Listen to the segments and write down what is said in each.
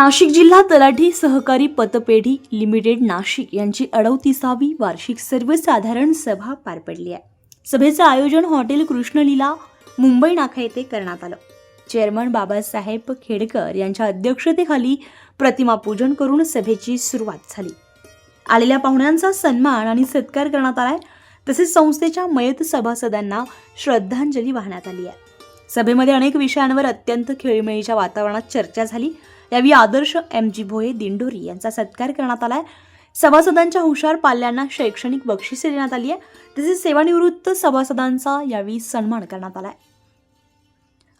नाशिक जिल्हा तलाठी सहकारी पतपेढी लिमिटेड नाशिक यांची अडवतीसावी वार्षिक सर्वसाधारण सभा पार पडली आहे. सभेचं आयोजन हॉटेल कृष्णलीला मुंबई नाका येथे करण्यात आलं. चेअरमन बाबासाहेब खेडकर यांच्या अध्यक्षतेखाली प्रतिमा पूजन करून सभेची सुरुवात झाली. आलेल्या पाहुण्यांचा सन्मान आणि सत्कार करण्यात आलाय. तसेच संस्थेच्या मयत सभासदांना श्रद्धांजली वाहण्यात आली आहे. सभेमध्ये अनेक विषयांवर अत्यंत खेळीमेळीच्या वातावरणात चर्चा झाली. यावेळी आदर्श एम जी भोये दिंडोरी यांचा सत्कार करण्यात आला आहे सभासदांच्या हुशार पाल्यांना शैक्षणिक बक्षिसे देण्यात आली आहे. तसेच सेवानिवृत्त सभासदांचा यावेळी सन्मान करण्यात आला आहे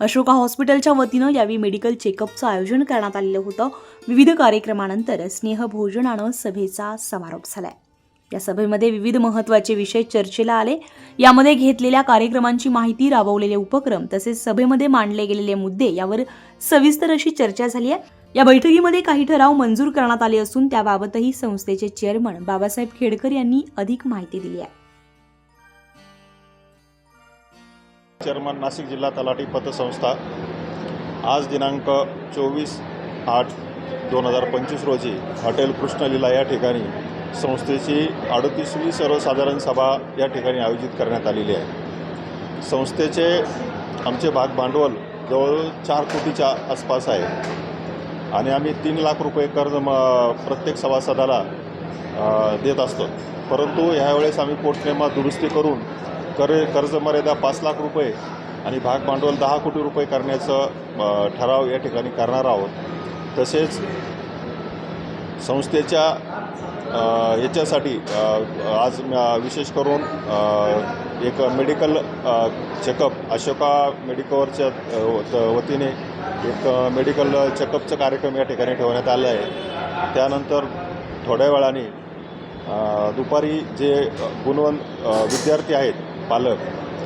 अशोका हॉस्पिटलच्या वतीनं यावेळी मेडिकल चेकअपचं आयोजन करण्यात आलेलं होतं. विविध कार्यक्रमानंतर स्नेहभोजनानं सभेचा समारोप झालाय. या सभेमध्ये विविध महत्त्वाचे विषय चर्चेला आले. यामध्ये घेतलेल्या कार्यक्रमांची माहिती राबवलेले उपक्रम तसेच सभेमध्ये मांडले गेलेले मुद्दे यावर सविस्तर अशी चर्चा झाली आहे. या बैठकीमध्ये काही ठराव मंजूर करण्यात आले असून त्याबाबतही संस्थेचे चेअरमन बाबासाहेब खेडकर यांनी अधिक माहिती दिली आहे. चेअरमन नाशिक जिल्हा तलाठी पतसंस्था आज दिनांक चोवीस आठ दोन हजार पंचवीस रोजी हॉटेल कृष्णलीला या ठिकाणी संस्थेची अडतीसवी सर्वसाधारण सभा या ठिकाणी आयोजित करण्यात आलेली आहे. संस्थेचे आमचे भाग भांडवल जवळ चार कोटीच्या आसपास आहे. आणि आम्ही तीन लाख रुपये कर्ज म प्रत्येक सभासदाला देत असतो. परंतु ह्यावेळेस आम्ही पोटनेमा दुरुस्ती करून कर कर्जमर्यादा पाच लाख रुपये आणि भाग भांडवल दहा कोटी रुपये करण्याचं ठराव या ठिकाणी करणार आहोत. तसेच संस्थेच्या याच्यासाठी आज विशेष करून एक मेडिकल चेकअप अशोका मेडिकवरच्या अ, वत- वतीने एक मेडिकल चेकअपचा कार्यक्रम या ठिकाणी ठेवण्यात आला आहे त्यानंतर थोड्या वेळाने दुपारी जे गुणवंत विद्यार्थी आहेत पालक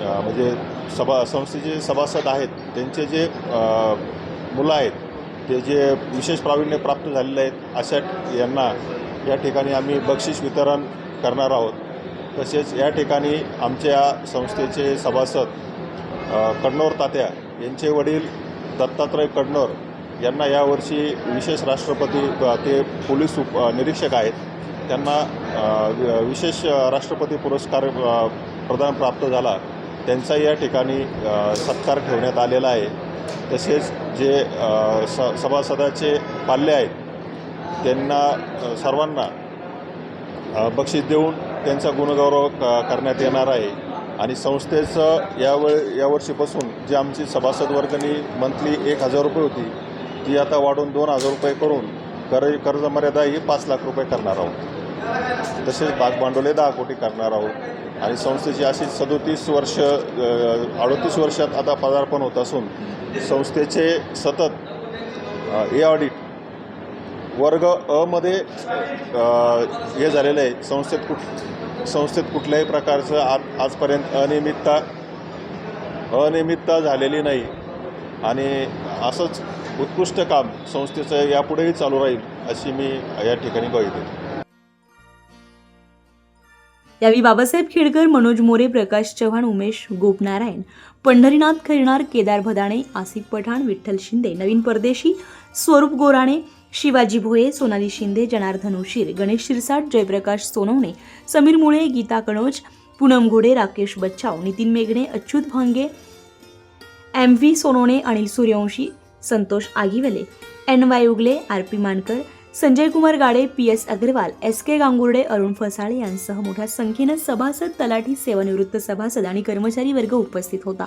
म्हणजे सभा संस्थेचे सभासद आहेत त्यांचे जे मुलं आहेत ते जे विशेष प्रावीण्य प्राप्त झालेले आहेत अशा यांना या ठिकाणी आम्ही बक्षीस वितरण करणार आहोत. तसेच या ठिकाणी आमच्या संस्थेचे सभासद अ, तात्या यांचे वडील दत्तात्रय कडनर यांना यावर्षी विशेष राष्ट्रपती ते पोलीस उप निरीक्षक आहेत. त्यांना वि- विशेष राष्ट्रपती पुरस्कार प्रदान प्राप्त झाला. त्यांचा या ठिकाणी सत्कार ठेवण्यात आलेला आहे. तसेच जे स सभासदाचे पाल्य आहेत त्यांना सर्वांना बक्षीस देऊन त्यांचा गुणगौरव करण्यात येणार आहे. आणि संस्थेचं यावेळ यावर्षीपासून जी आमची सभासद वर्गणी मंथली एक हजार रुपये होती ती आता वाढून दोन हजार रुपये करून कर कर्जमर्यादा ही पाच लाख रुपये करणार आहोत. तसेच भाग भांडवले दहा कोटी करणार आहोत. आणि संस्थेची अशी सदोतीस वर्ष अडोतीस वर्षात आता पदार्पण होत असून संस्थेचे सतत ए ऑडिट वर्ग अमध्ये हे झालेलं आहे. संस्थेत कुठ संस्थेत कुठल्याही प्रकारचं आज आजपर्यंत अनियमितता अनियमितता झालेली नाही. आणि असंच उत्कृष्ट काम संस्थेचं यापुढेही चालू राहील अशी मी या ठिकाणी ग्वाही देतो. यावेळी बाबासाहेब खेडकर मनोज मोरे प्रकाश चव्हाण उमेश गोपनारायण पंढरीनाथ खैरनार केदार भदाणे आसिफ पठाण विठ्ठल शिंदे नवीन परदेशी स्वरूप गोराणे शिवाजी भोये सोनाली शिंदे जनार्दन उशीर गणेश शिरसाट जयप्रकाश सोनवणे समीर मुळे गीता कणोज पूनम घोडे राकेश बच्चाव Nitin मेघणे Achyut Bhange M V Sonawane Anil Suryavanshi Santosh Agivale N Y Ugale R P Mankar Sanjay Kumar Gade P S Agarwal S K Gangurde Arun Fasale यांसह मोठ्या संख्येनं सभासद तलाठी सेवानिवृत्त सभासद आणि कर्मचारी वर्ग उपस्थित होता.